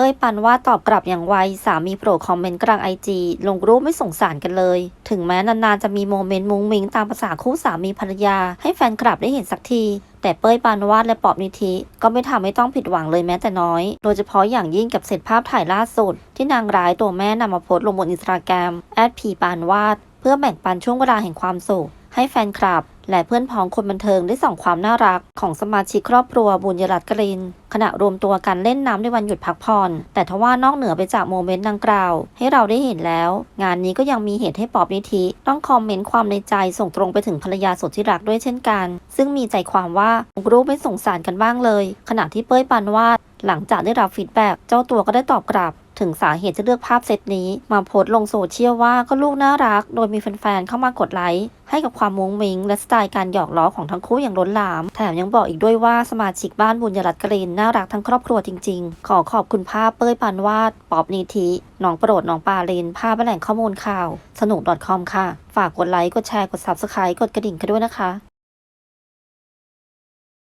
ป้ยปันว่าตอบกลับอย่างไว สามีโปรดคอมเมนต์กลางไอจีลงรูปไม่สงสารกันเลย ถึงแม้นานๆจะมีโมเมนต์มุ้งมิ้งตามภาษาคู่สามีภรรยา ให้แฟนคลับได้เห็นสักทีแต่เป้ยปานวาดและปอบนิธิก็ไม่ทำให้ต้องผิดหวังเลยแม้แต่น้อย โดยเฉพาะอย่างยิ่งกับเศษภาพถ่ายล่าสุด ที่นางร้ายตัวแม่นำมาโพสต์ลงบนอินสตาแกรมแอดพีปานวาด เพื่อแบ่งปันช่วงเวลาแห่งความสุขให้แฟนคลับ และเพื่อนพ้องคนบันเทิงได้ส่องความน่ารักของสมาชิกครอบครัวบุญยรัตน์กริน ขณะรวมตัวกันเล่นน้ำในวันหยุดพักผ่อน แต่ทว่านอกเหนือไปจากโมเมนต์ดังกล่าว ให้เราได้เห็นแล้ว งานนี้ก็ยังมีเหตุให้ปอบนิธิ ต้องคอมเมนต์ความในใจส่งตรงไปถึงภรรยาสุดที่รักด้วยเช่นกัน ซึ่งมีใจความว่ารูปไม่สงสารกันบ้างเลย ขณะที่เป้ยปานวาดหลังจากได้รับฟีดแบ็กเจ้าตัวก็ได้ตอบกลับ ถึงสาเหตุที่เลือกภาพเซตนี้ มาโพสลงโซเชียลว่าก็ลูกน่ารัก โดยมีแฟนๆเข้ามากดไลค์ให้กับความมุ้งมิ้งและสไตล์การหยอกล้อของทั้งคู่อย่างล้นหลาม แถมยังบอกอีกด้วยว่าสมาชิกบ้านบุญยรัตน์กรีนน่ารักทั้งครอบครัวจริง ๆ ขอขอบคุณภาพเป้ยปานวาด ปอบนีทีน้องโปรดน้องปาลินภาพและแหล่งข้อมูลข่าว สนุก .com ค่ะ ฝากกดไลค์ กดแชร์ กด subscribe กดกระดิ่งกันด้วยนะคะ